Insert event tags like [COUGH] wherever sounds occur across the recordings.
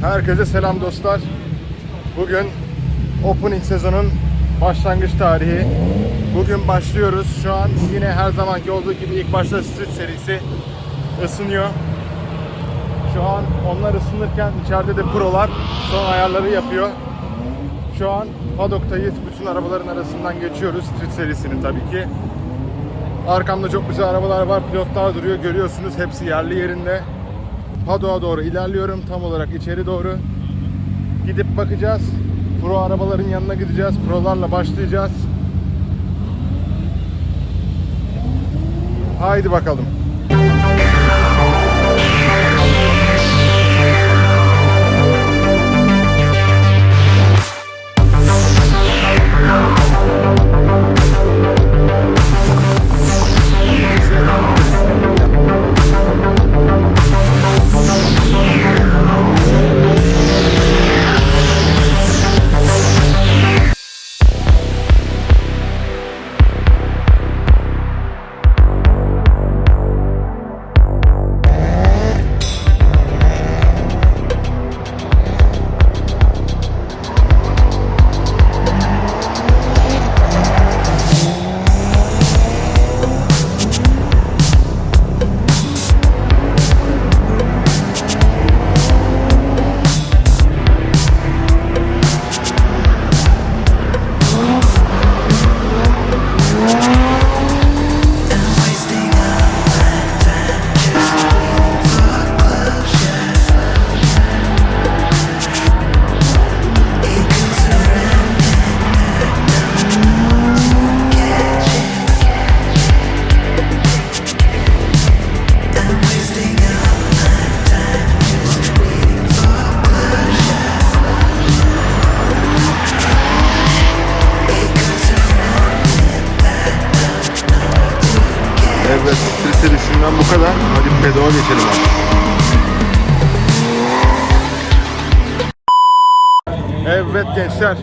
Herkese selam dostlar. Bugün opening sezonun başlangıç tarihi. Bugün başlıyoruz. Şu an yine her zamanki olduğu gibi ilk başta Street serisi ısınıyor. Şu an onlar ısınırken içeride de prolar son ayarları yapıyor. Şu an paddock'tayız. Bütün arabaların arasından geçiyoruz. Street serisinin tabii ki. Arkamda çok güzel arabalar var. Pilotlar duruyor. Görüyorsunuz hepsi yerli yerinde. Paddock'a doğru ilerliyorum. Tam olarak içeri doğru. Gidip bakacağız. Pro arabaların yanına gideceğiz. Prolarla başlayacağız. Haydi bakalım. Gençler.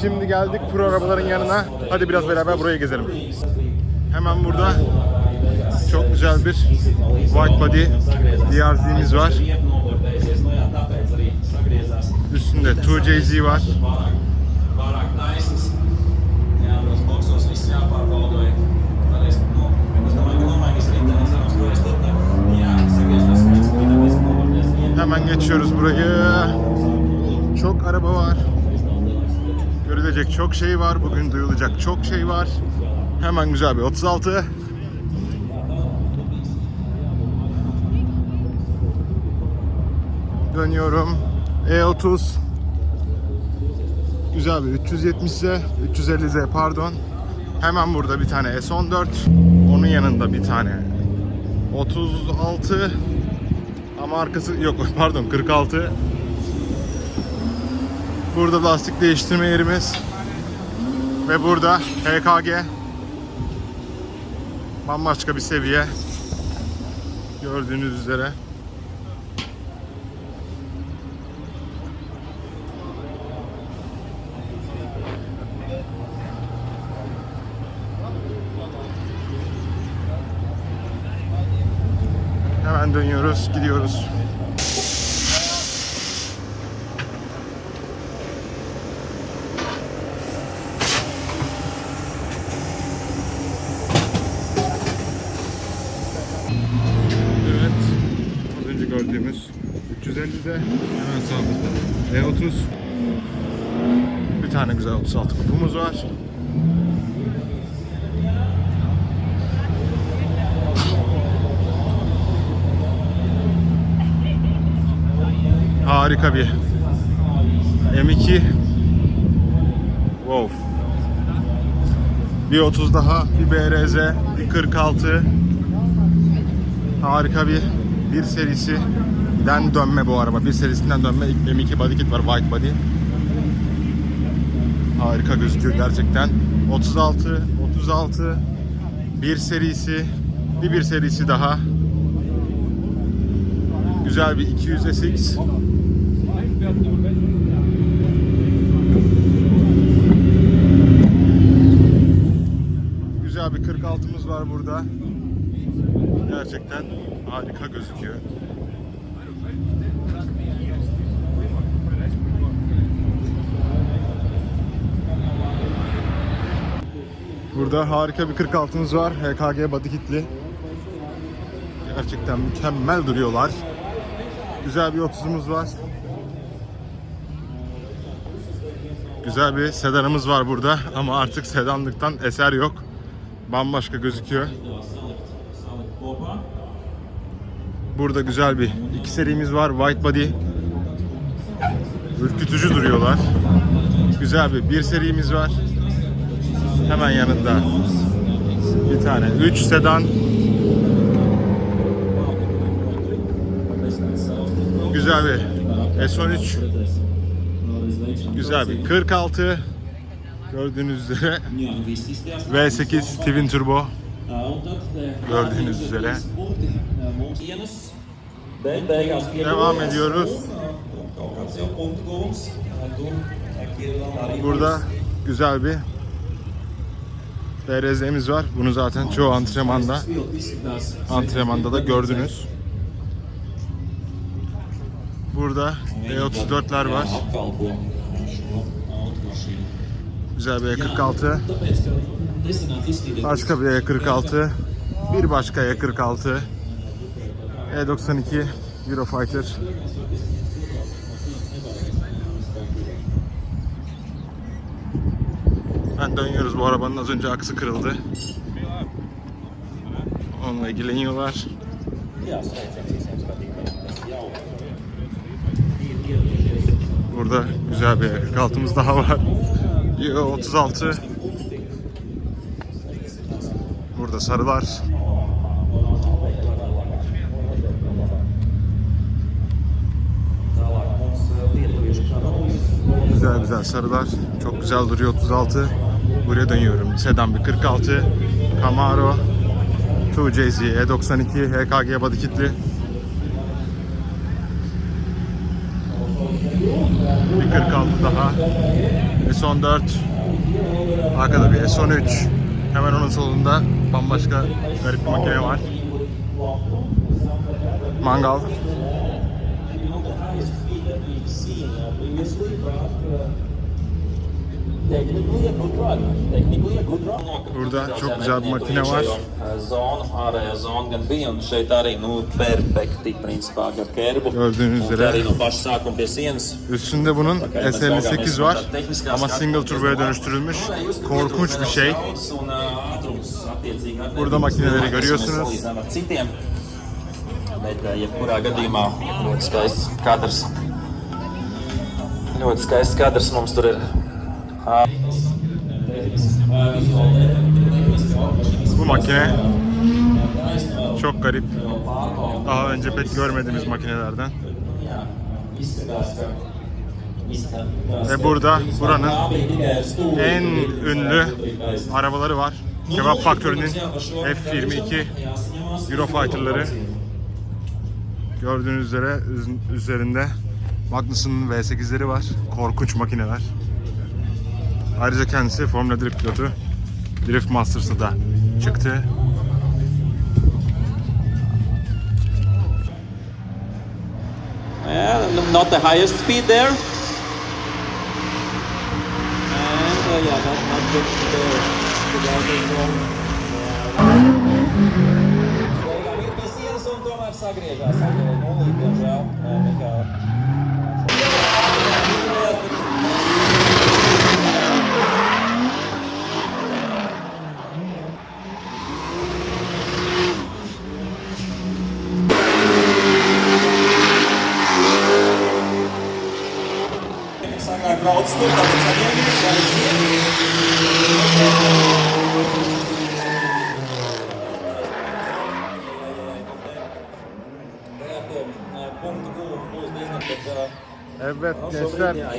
Şimdi geldik pro arabaların yanına. Hadi biraz beraber buraya gezelim. Hemen burada çok güzel bir white body DRZ'miz var. Üstünde 2JZ var. Hemen geçiyoruz burayı. Çok araba var. Görülecek çok şey var. Bugün duyulacak çok şey var. Hemen güzel bir 36. Dönüyorum. E30. Güzel bir 370Z, 350Z pardon. Hemen burada bir tane S14. Onun yanında bir tane 36. Ama arkası yok [LAUGHS] pardon 46. Burada lastik değiştirme yerimiz. Ve burada HKG. Bambaşka bir seviye. Gördüğünüz üzere. Hemen dönüyoruz, gidiyoruz. Evet. Az önce gördüğümüz 350'de hemen sağımızda E30. Bir tane güzel 36 kupumuz var. Harika bir M2 Wow Bir 30 daha bir BRZ bir 46 Harika bir bir serisi den dönme bu araba. Bir serisinden dönme M2 body kit var white body. Harika gözüküyor gerçekten. 36 36 bir serisi bir bir serisi daha. Güzel bir 200 SX. Güzel bir 46'mız var burada. Gerçekten harika gözüküyor. Burada harika bir 46'mız var. HKG body kitli. Gerçekten mükemmel duruyorlar. Güzel bir 30'umuz var. Güzel bir sedanımız var burada ama artık sedanlıktan eser yok. Bambaşka gözüküyor. Burada güzel bir iki serimiz var. White body. Ürkütücü duruyorlar. Güzel bir bir serimiz var. Hemen yanında bir tane 3 sedan. Güzel bir S13. Güzel bir 46. Gördüğünüz üzere V8 Twin Turbo. Gördüğünüz üzere. Devam ediyoruz. Burada güzel bir BRZ'miz var. Bunu zaten çoğu antrenmanda antrenmanda da gördünüz. Burada E34'ler var. Güzel bir E46. Başka bir E46. Bir başka E46. E92 Eurofighter. Ben dönüyoruz bu arabanın az önce aksı kırıldı. Onunla ilgileniyorlar. Burada güzel bir 46'mız daha var. Yo 36. Burada sarılar. Güzel güzel sarılar. Çok güzel duruyor 36. Buraya dönüyorum. Sedan bir 46. Camaro. 2JZ E92 HKG body kitli. Bir 46 daha. S14. Arkada bir S13. Hemen onun solunda bambaşka garip bir makine var. Mangal. Burada çok güzel bir makine var. Gördüğünüz üzere. Üstünde bunun S58 var ama single turboya dönüştürülmüş. Korkunç bir şey. Burada makineleri görüyorsunuz. Bet, jebkurā gadījumā, ļoti skaists kadrs. Ļoti skaists. Bu makine çok garip. Daha önce pek görmediğimiz makinelerden. Ve burada buranın en ünlü arabaları var. Kebap Faktörü'nün F22 Eurofighter'ları. Gördüğünüz üzere üz- üzerinde Magnus'un V8'leri var. Korkunç makineler. Ayrıca kendisi Formula Drift pilotu. Drift Masters'ta da çıktı. Yeah, not the highest speed there. And uh, yeah, not, not good to the, to the auto Ir pie sienas un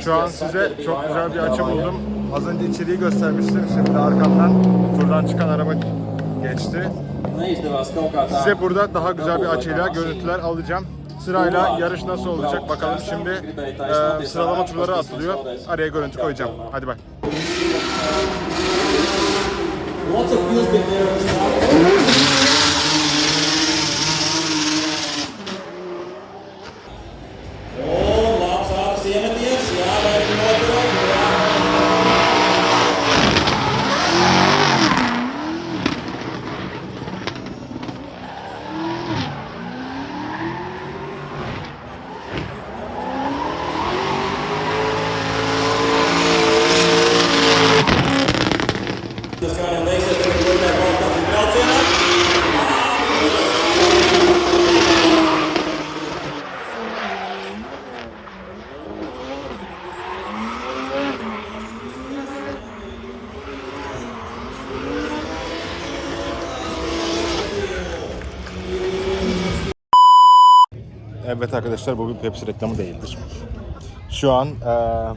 şu an size çok güzel bir açı buldum. Az önce içeriği göstermiştim. Şimdi arkamdan turdan çıkan araba geçti. Size burada daha güzel bir açıyla görüntüler alacağım. Sırayla yarış nasıl olacak bakalım. Şimdi e, sıralama turları atılıyor. Araya görüntü koyacağım. Hadi bak. Evet arkadaşlar bu bir Pepsi reklamı değildir. Şu an eee,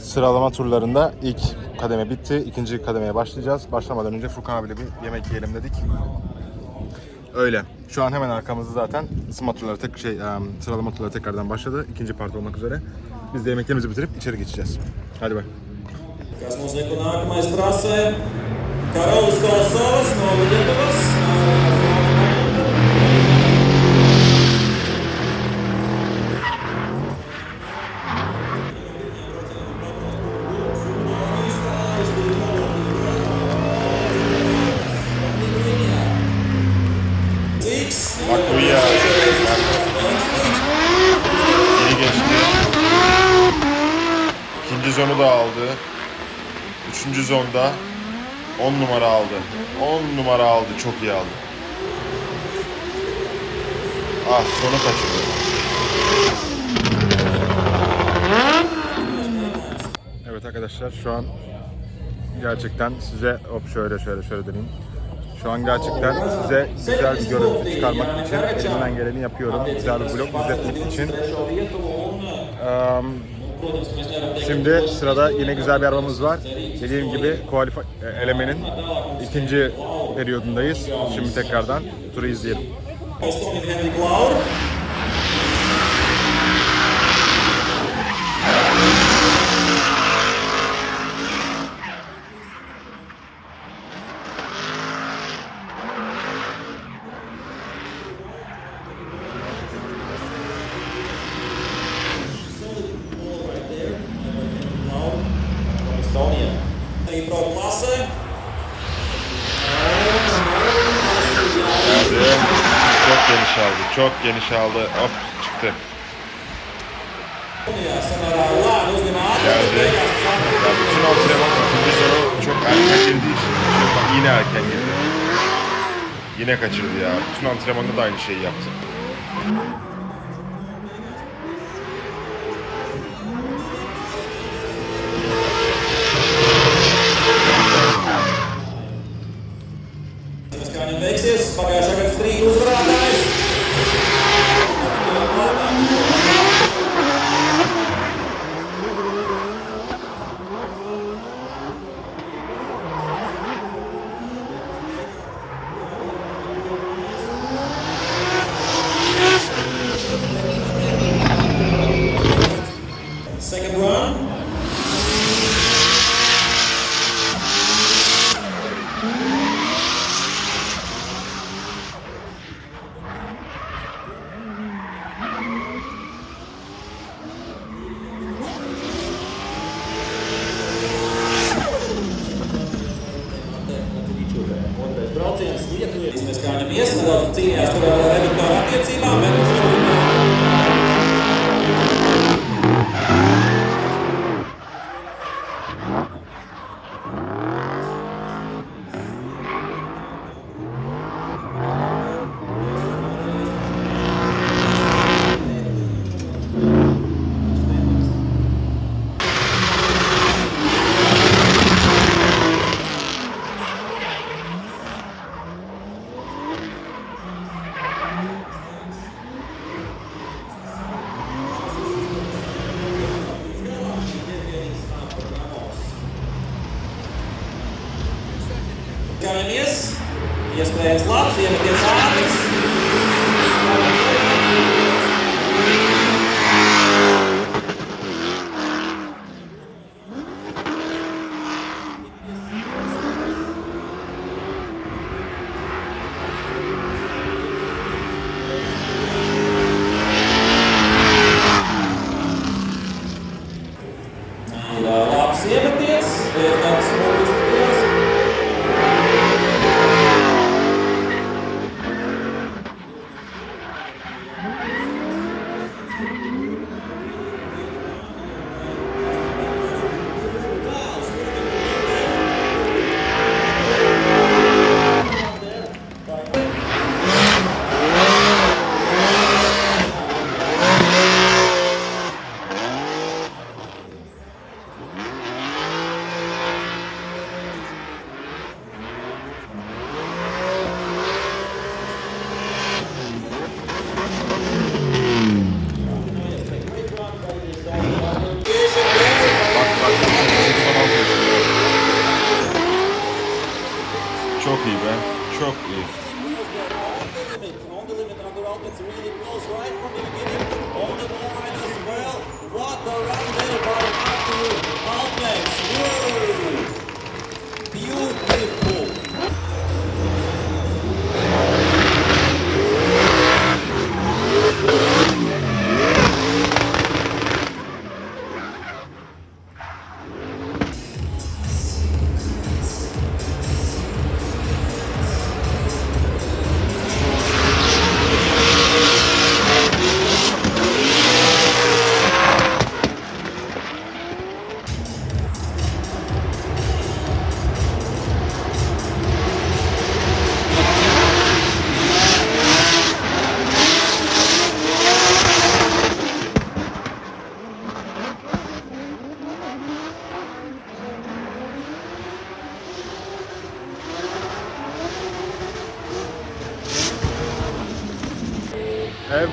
sıralama turlarında ilk kademe bitti. ikinci kademeye başlayacağız. Başlamadan önce Furkan abiyle bir yemek yiyelim dedik. Öyle. Şu an hemen arkamızda zaten ısınma turları tek şey em, sıralama turları tekrardan başladı. İkinci part olmak üzere. Biz de yemeklerimizi bitirip içeri geçeceğiz. Hadi bay. Kas mums lieko nākamais trasē? Karalis Kolosovs no. Zonu da aldı. Üçüncü zonda 10 numara aldı. 10 numara aldı. Çok iyi aldı. Ah sonu kaçırdı. Evet arkadaşlar şu an gerçekten size hop şöyle şöyle şöyle döneyim. Şu an gerçekten size güzel bir görüntü çıkarmak için elimden geleni yapıyorum. Güzel bir vlog izletmek için. Eee, Şimdi sırada yine güzel bir arabamız var. Dediğim gibi kualifi e, elemenin ikinci periyodundayız. Şimdi tekrardan turu izleyelim. Estonija Henrik Laur. Estonia. Pro klase. Geldi. Çok geniş aldı. Çok geniş aldı. Hop çıktı. Geldi. Ya bütün antrenman ikinci sonu çok erken için çok yine erken girdi. Yine kaçırdı ya. Bütün antrenmanda da aynı şeyi yaptı. Zinies,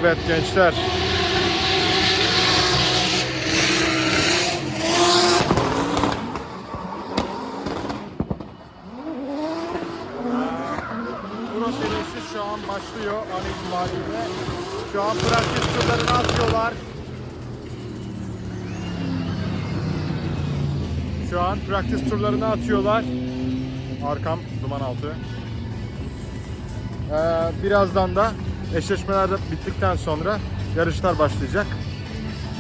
Evet gençler. Serisi şu an başlıyor an itibariyle. Şu an praktik turlarını atıyorlar. Şu an practice turlarını atıyorlar. Arkam duman altı. Ee, birazdan da eşleşmeler bittikten sonra yarışlar başlayacak.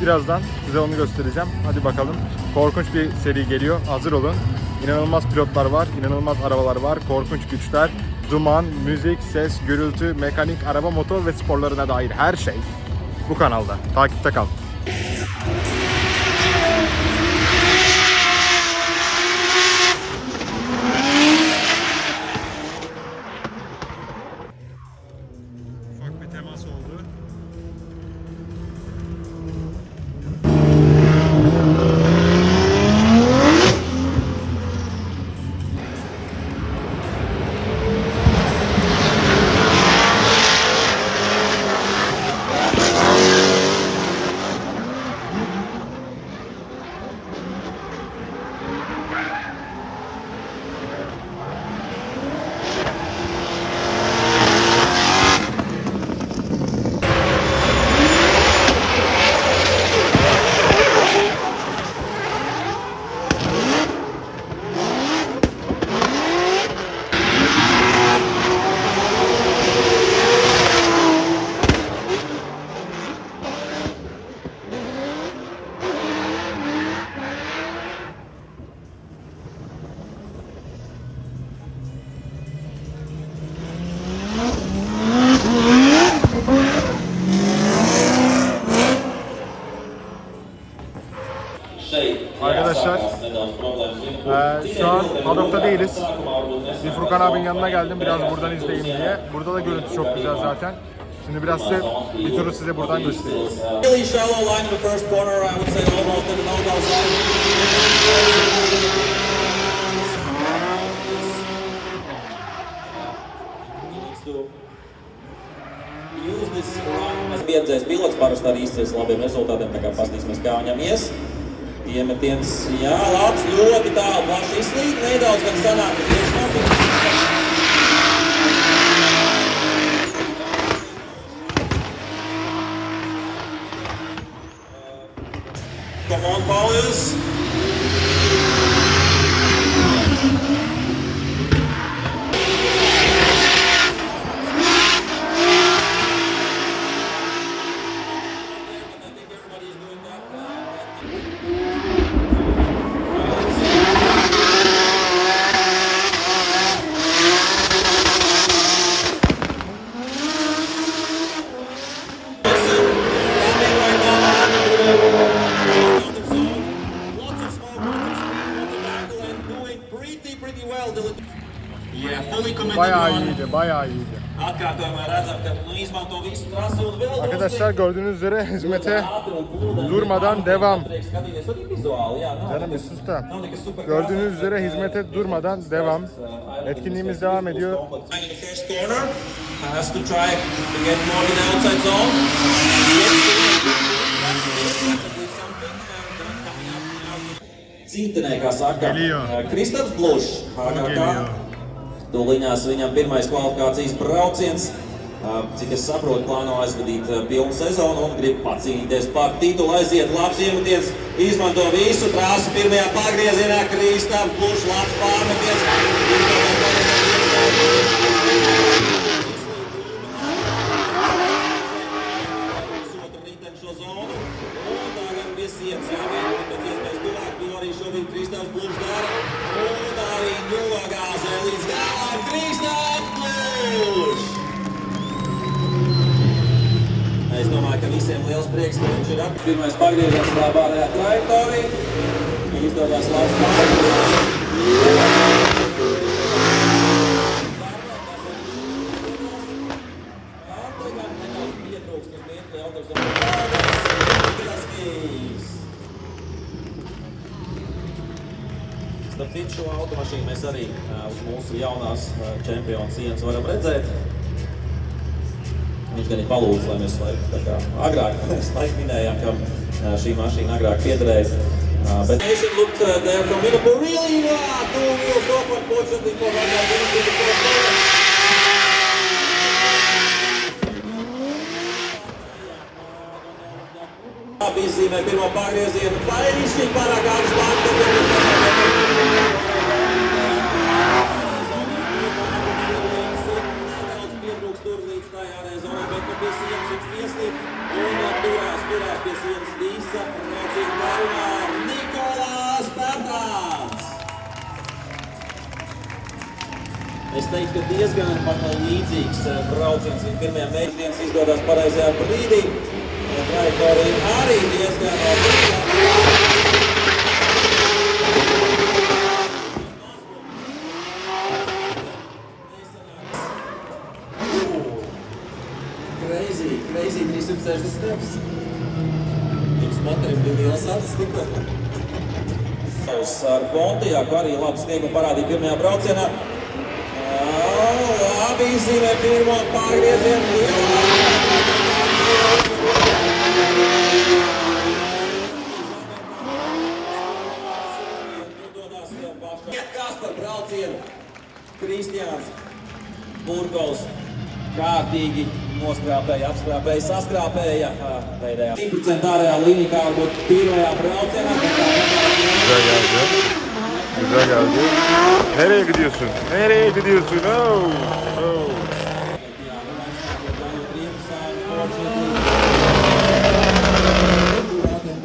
Birazdan size onu göstereceğim. Hadi bakalım. Korkunç bir seri geliyor. Hazır olun. İnanılmaz pilotlar var, inanılmaz arabalar var, korkunç güçler, duman, müzik, ses, gürültü, mekanik, araba, motor ve sporlarına dair her şey bu kanalda. Takipte kal. Değiliz. Bir Furkan abinin yanına geldim biraz buradan izleyeyim diye. Burada da görüntü çok güzel zaten. Şimdi biraz size bir turu size buradan göstereyim. Pieredzējis pilots parasti arī izceļas labiem rezultātiem, tā kā paskatīsimies, kā viņam ies. Iemetiens, jā, labs, ļoti tālu, plaši izslīd, nedaudz gan sanāk, tieši nav. Come on, Paulus. Hizmete durmadan devam. Canım bir sus da. Gördüğünüz üzere hizmete durmadan devam. Etkinliğimiz devam ediyor. Geliyor. Kristaps Blušs, geliyor. Tūlīņās viņam pirmais kvalifikācijas brauciens. Cik es saprotu, plāno aizvadīt pilnu sezonu un grib pacīnīties par titulu, aiziet labs iemetiens, izmanto visu trāsu pirmajā pagriezienā, Kristaps Blušs, labs pārmetiens. Es domāju, ka visiem liels prieks, ka viņš ir atpakaļ. Pirmais pagrieziens tā pārējā trajektorija. Izdevās labs pārējais. Starp citu, šo automašīnu mēs arī ā, uz mūsu jaunās ā, čempionu sienas varam redzēt. Viņš gan ir palūdzis, lai mēs kā agrāk laikam minējām, ka šī mašīna agrāk piederēja. ā, Bet Nation looked uh, there from Liverpool really uh, two wheels off, unfortunately for Williams in the corner. Abi izzīmē pirmo pagriezienu, vai viņš ir pārāk ātrs. Nedaudz pietrūkst tur līdz tai nu pie sienas viņš ieslīd un turās, turās pie sienas visa brauciena garumā Nikolās Pētāns. Es teiktu, ka diezgan pat līdzīgs eh, brauciens viņa pirmajā mēģinājumā izdodas pareizajā brīdī. Eh, Trajektorija arī diezgan līdzīga. 360 steps. Jums motorim bija liels acis tikko. Ar Fontijāku arī labu sniegumu parādīja pirmajā braucienā. Ā, Labi izzīmē pirmo pārgriezienu. Kas par braucienu? Kristiāns Burgovs kārtīgi noskrāpēja, apskrāpēja, saskrāpēja. Pēdējā 100% ārējā līnija, kā varbūt pirmajā braucienā. Güzel geldi. Güzel geldi. Nereye gidiyorsun? Nereye gidiyorsun? Oh, oh.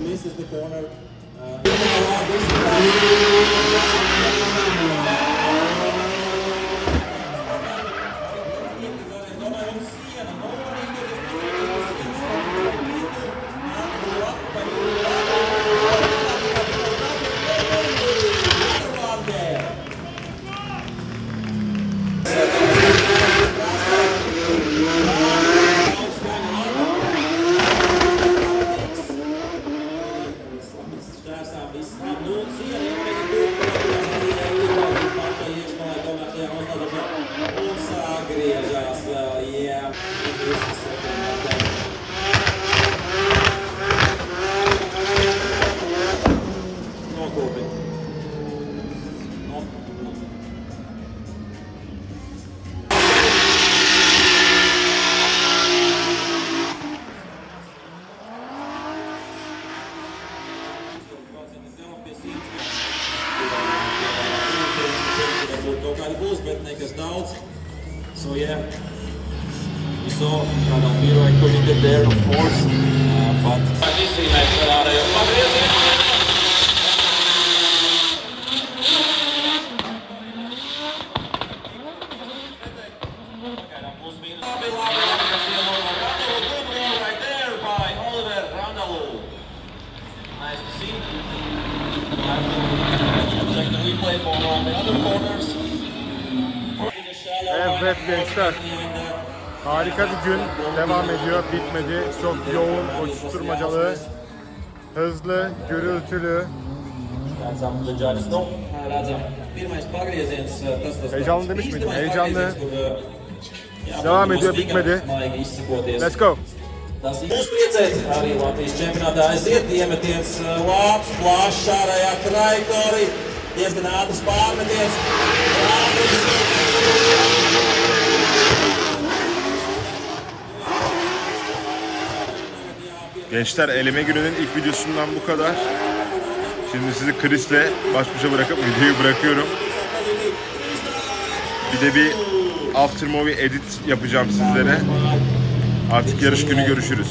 Misses the corner. Uh, devam ediyor, bitmedi. Çok yoğun, koşuşturmacalı, hızlı, gürültülü. Heyecanlı demiş miydim? Heyecanlı. Devam ediyor, bitmedi. Let's go! Mūsu priecēt arī Latvijas čempionātā aiziet iemetiens uh, labs, plašs ārējā trajektorija, diezgan ātrs pārmetiens. Labi, Gençler eleme gününün ilk videosundan bu kadar. Şimdi sizi Chris'le baş başa bırakıp videoyu bırakıyorum. Bir de bir after movie edit yapacağım sizlere. Artık yarış günü görüşürüz.